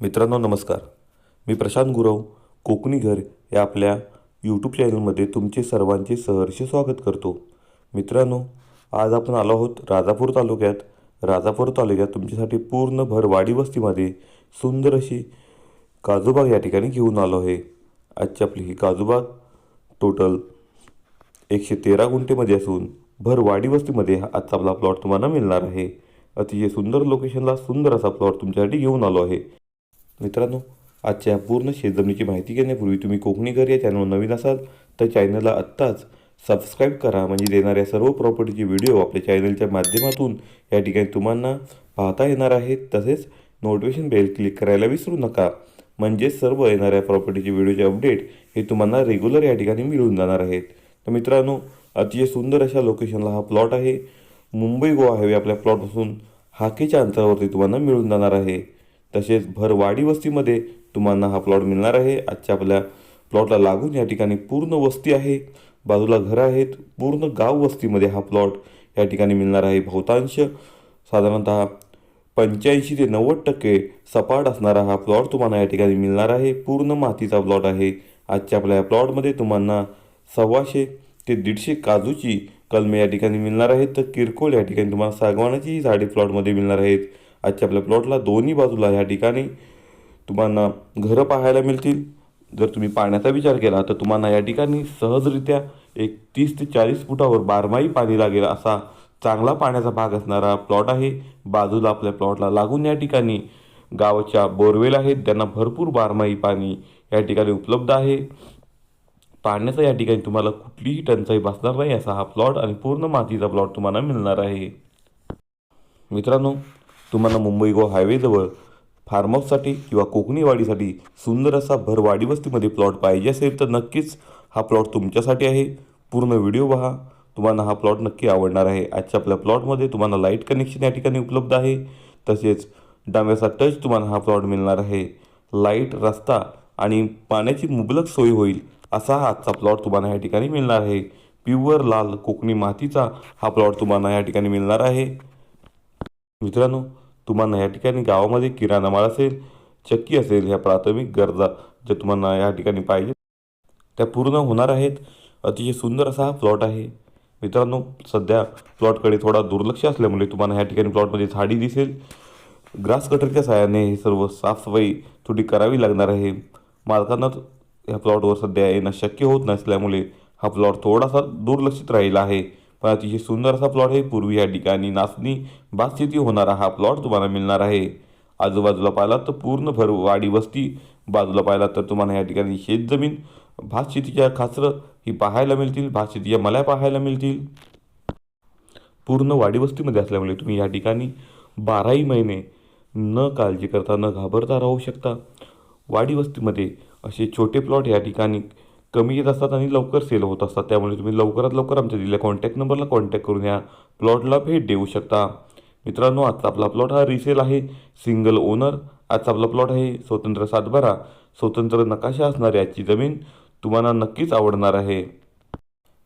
मित्रांनो नमस्कार. मी प्रशांत गुरव कोकणी घर या आपल्या यूट्यूब चॅनलमध्ये तुमचे सर्वांचे सहर्ष स्वागत करतो. मित्रांनो आज आपण आलो आहोत राजापूर तालुक्यात. राजापूर तालुक्यात तुमच्यासाठी पूर्ण भरवाडी वस्तीमध्ये सुंदर अशी काजूबाग या ठिकाणी घेऊन आलो आहे. आजची आपली ही काजूबाग टोटल एकशे तेरा गुंठेमध्ये असून भरवाडी वस्तीमध्ये हा आजचा आपला प्लॉट तुम्हाला मिळणार आहे. अतिशय सुंदर लोकेशनला सुंदर असा प्लॉट तुमच्यासाठी घेऊन आलो आहे. मित्रांनो आजच्या पूर्ण शेतजमिनीची माहिती घेण्यापूर्वी तुम्ही कोकणी घर या चॅनलवर नवीन असाल तर चॅनलला आत्ताच सबस्क्राईब करा. म्हणजे देणाऱ्या सर्व प्रॉपर्टीचे व्हिडिओ आपल्या चॅनलच्या माध्यमातून या ठिकाणी तुम्हाला पाहता येणार आहेत. तसेच नोटिफिकेशन बेल क्लिक करायला विसरू नका. म्हणजे सर्व येणाऱ्या प्रॉपर्टीचे व्हिडिओचे अपडेट हे तुम्हाला रेग्युलर या ठिकाणी मिळून जाणार आहेत. तर मित्रांनो अतिशय सुंदर अशा लोकेशनला हा प्लॉट आहे. मुंबई गोवा हायवे आपल्या प्लॉटपासून हाकेच्या अंतरावरती तुम्हाला मिळून जाणार आहे. तसेच भरवाडी वस्तीमध्ये तुम्हाला हा प्लॉट मिळणार आहे. आजच्या आपल्या प्लॉटला लागून या ठिकाणी पूर्ण वस्ती आहे बाजूला घरं आहेत पूर्ण गाव वस्तीमध्ये हा प्लॉट या ठिकाणी मिळणार आहे. बहुतांश साधारणतः पंच्याऐंशी ते नव्वद टक्के सपाट असणारा हा प्लॉट तुम्हाला या ठिकाणी मिळणार आहे. पूर्ण मातीचा प्लॉट आहे. आजच्या आपल्या या प्लॉटमध्ये तुम्हाला सव्वाशे ते दीडशे काजूची कलमे या ठिकाणी मिळणार आहेत. तर किरकोळ या ठिकाणी तुम्हाला सागवानाची झाडे प्लॉटमध्ये मिळणार आहेत. आजच्या आपल्या प्लॉटला दोन्ही बाजूला ह्या ठिकाणी तुम्हाला घरं पाहायला मिळतील. जर तुम्ही पाण्याचा विचार केला तर तुम्हाला या ठिकाणी सहजरित्या एक तीस ते चाळीस फुटावर बारमाही पाणी लागेल असा चांगला पाण्याचा भाग असणारा प्लॉट आहे. बाजूला आपल्या प्लॉटला लागून या ठिकाणी गावाच्या बोरवेल आहेत. त्यांना भरपूर बारमाही पाणी या ठिकाणी उपलब्ध आहे. पाण्याचा या ठिकाणी तुम्हाला कुठलीही टंचाई भासणार नाही असा हा प्लॉट आणि पूर्ण मातीचा प्लॉट तुम्हाला मिळणार आहे. मित्रांनो तुम्हाला मुंबई गोवा हायवेजवळ फार्महाऊससाठी किंवा कोकणी वाडीसाठी सुंदर असा भरवाडी वस्तीमध्ये प्लॉट पाहिजे असेल तर नक्कीच हा प्लॉट तुमच्यासाठी आहे. पूर्ण व्हिडिओ पहा. तुम्हाला हा प्लॉट नक्की आवडणार आहे. आजच्या आपल्या प्लॉटमध्ये तुम्हाला लाइट कनेक्शन या ठिकाणी उपलब्ध आहे. तसेच डाव्याचा टच तुम्हाला हा प्लॉट मिळणार आहे. लाइट रस्ता आणि पाण्याची मुबलक सोय होईल असा हा आजचा प्लॉट तुम्हाला या ठिकाणी मिळणार आहे. प्युअर लाल कोकणी मातीचा हा प्लॉट तुम्हाला या ठिकाणी मिळणार आहे. मित्रांनो तुम्हाला या ठिकाणी गावामध्ये किराणा माल असेल चक्की असेल ह्या प्राथमिक गरजा ज्या तुम्हाला या ठिकाणी पाहिजे त्या पूर्ण होणार आहेत. अतिशय सुंदर असा हा प्लॉट आहे. मित्रांनो सध्या प्लॉटकडे थोडा दुर्लक्ष असल्यामुळे तुम्हाला ह्या ठिकाणी प्लॉटमध्ये झाडी दिसेल. ग्रास कटरच्या सहाय्याने हे सर्व साफसफाई थोडी करावी लागणार आहे. मालकांना ह्या प्लॉटवर सध्या येणं शक्य होत नसल्यामुळे हा प्लॉट थोडासा दुर्लक्षित राहिला आहे. पण अतिशय सुंदर असा प्लॉट आहे. पूर्वी या ठिकाणी नाचणी भातशेती होणारा हा प्लॉट तुम्हाला मिळणार आहे. आजूबाजूला पाहिलात तर पूर्ण भर वाडी वस्ती. बाजूला पाहिलात तर तुम्हाला या ठिकाणी शेतजमीन भातशेतीच्या खाचरं ही पाहायला मिळतील भातशेतीच्या मल्या पाहायला मिळतील. पूर्ण वाडी वस्तीमध्ये असल्यामुळे तुम्ही या ठिकाणी बाराही महिने न काळजी करता न घाबरता राहू शकता. वाडी वस्तीमध्ये असे छोटे प्लॉट या ठिकाणी कमी येत असतात आणि लवकर सेल होत असतात. त्यामुळे तुम्ही लवकरात लवकर आमच्या दिलेल्या कॉन्टॅक्ट नंबरला कॉन्टॅक्ट करून या. प्लॉटला भेट देऊ शकता. मित्रांनो आजचा आपला प्लॉट हा रिसेल आहे. सिंगल ओनर आजचा आपला प्लॉट आहे स्वतंत्र सातबारा. स्वतंत्र नकाशा असणारी आजची जमीन तुम्हाला नक्कीच आवडणार आहे.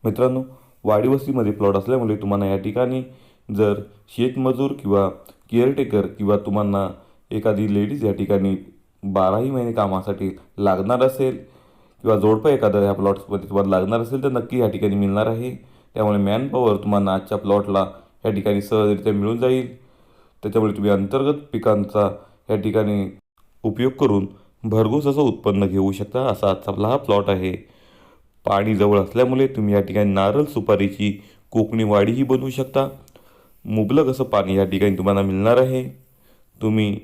मित्रांनो वाडीवस्तीमध्ये प्लॉट असल्यामुळे तुम्हाला या ठिकाणी जर शेतमजूर किंवा केअरटेकर किंवा तुम्हाला एखादी लेडीज या ठिकाणी बाराही महिने कामासाठी लागणार असेल किंवा जोडपं एखादं ह्या प्लॉट्समध्ये तुम्हाला लागणार असेल तर नक्की ह्या ठिकाणी मिळणार आहे. त्यामुळे मॅनपॉवर तुम्हाला आजच्या प्लॉटला ह्या ठिकाणी सहजरित्या मिळून जाईल. त्याच्यामुळे तुम्ही अंतर्गत पिकांचा ह्या ठिकाणी उपयोग करून भरघोस असं उत्पन्न घेऊ शकता असा आजचा आपला हा प्लॉट आहे. पाणी जवळ असल्यामुळे तुम्ही या ठिकाणी नारळ सुपारीची कोकणी वाडीही बनवू शकता. मुबलक असं पाणी या ठिकाणी तुम्हाला मिळणार आहे. तुम्ही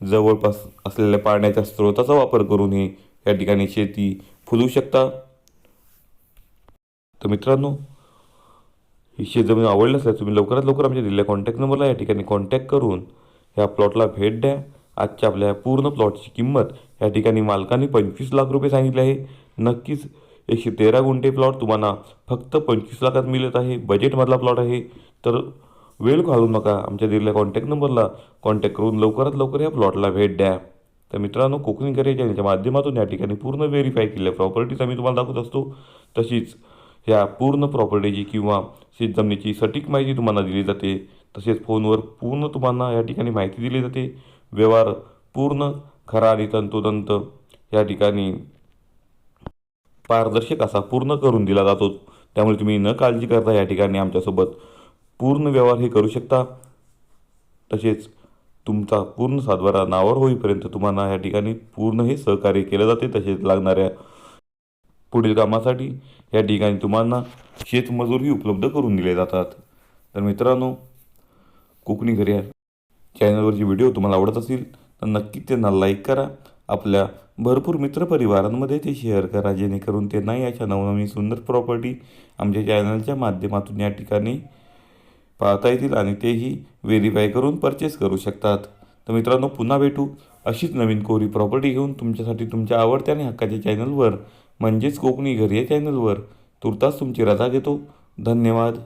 जवळपास असलेल्या पाण्याच्या स्रोताचा वापर करून हे या ठिकाणी शेती फुलवू शकता? तर मित्रांनो ही शेतजमीन असल्यास तुम्ही लवकरात लवकर आमच्या दिलेल्या कॉन्टॅक्ट नंबरला या ठिकाणी कॉन्टॅक्ट करून ह्या प्लॉटला भेट द्या. आजच्या आपल्या पूर्ण प्लॉटची किंमत या ठिकाणी मालकाने पंचवीस लाख रुपये सांगितले आहे. नक्कीच एकशे तेरा गुंठे प्लॉट तुम्हाला फक्त पंचवीस लाखात मिळत आहे. बजेटमधला प्लॉट आहे. तर वेळ घालू नका. आमच्या दिलेल्या कॉन्टॅक्ट नंबरला कॉन्टॅक्ट करून लवकरात लवकर या प्लॉटला भेट द्या. तर मित्रांनो कोकणी करे चॅनलच्या माध्यमातून या ठिकाणी पूर्ण व्हेरीफाय केलेल्या प्रॉपर्टीज आम्ही तुम्हाला दाखवत असतो. तशीच ह्या पूर्ण प्रॉपर्टीची किंवा शेतजमिनीची सटीक माहिती तुम्हाला दिली जाते. तसेच फोनवर पूर्ण तुम्हाला या ठिकाणी माहिती दिली जाते. व्यवहार पूर्ण खरा आणि तंतोतंत या ठिकाणी पारदर्शक असा पूर्ण करून दिला जातो. त्यामुळे तुम्ही न काळजी करता या ठिकाणी आमच्यासोबत पूर्ण व्यवहार हे करू शकता. तसेच तुमचा पूर्ण सातबारा नावावर होईपर्यंत तुम्हाला या ठिकाणी पूर्ण हे सहकार्य केले जाते तसेच लागणाऱ्या पुढील कामासाठी या ठिकाणी तुम्हाला शेतमजूरही उपलब्ध करून दिले जातात. तर मित्रांनो कोकणी घरी आहे व्हिडिओ तुम्हाला आवडत असतील तर नक्की त्यांना लाईक करा. आपल्या भरपूर मित्रपरिवारांमध्ये ते शेअर करा जेणेकरून त्यांनाही अशा नवनवीन सुंदर प्रॉपर्टी आमच्या चॅनलच्या माध्यमातून या ठिकाणी पाहता येतील आणि तेही व्हेरीफाय करून परचेस करू शकतात. तर मित्रांनो पुन्हा भेटू अशीच नवीन कोरी प्रॉपर्टी घेऊन तुमच्यासाठी तुमच्या आवडत्या आणि हक्काच्या चॅनलवर म्हणजेच कोकणी घरी या चॅनलवर तुर्तास तुमची रजा घेतो. धन्यवाद.